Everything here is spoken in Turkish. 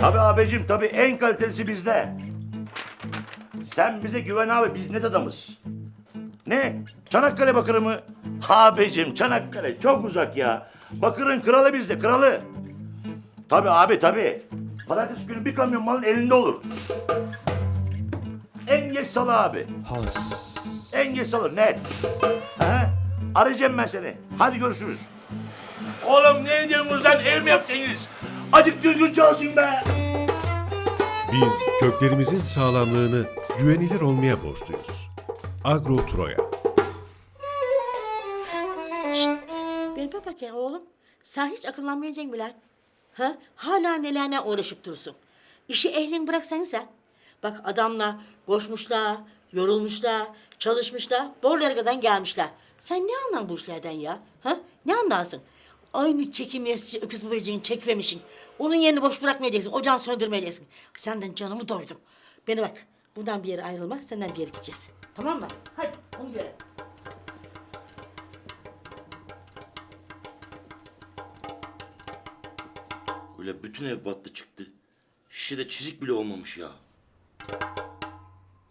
Tabii abicim tabii en kalitesi bizde. Sen bize güven abi biz net adamız. Ne? Çanakkale Bakırı mı? Abicim Çanakkale çok uzak ya. Bakır'ın kralı bizde kralı. Tabii abi tabii. Pazartesi günü bir kamyon malın elinde olur. En geç salı abi. Has. En geç salı net. Aha, arayacağım ben seni. Hadi görüşürüz. Oğlum ne ediyorsunuz lan ev mi yapacaksınız? Acık düzgün çalışın be. Biz köklerimizin sağlamlığını güvenilir olmaya borçluyuz. Agro Troya. Benim bak bakayım oğlum. Sen hiç akıllanmayacaksın mı lan? Ha? Hala nelerle uğraşıp durursun. İşi ehlin bıraksan sen. Bak adamla koşmuşlar, yorulmuşlar, çalışmışlar, doğrulara kadar gelmişler. Sen ne anlan bu işlerden ya? Ha? Ne anlarsın? Aynı çekim yesici öküz böceğini çekmemişsin. Onun yerini boş bırakmayacaksın. Ocağını söndürmeyeceksin. Senden canımı doydum. Beni bak. Buradan bir yere ayrılma. Senden bir yere gideceğiz. Tamam mı? Hadi onu göre. Öyle bütün ev battı çıktı. Şişede çizik bile olmamış ya.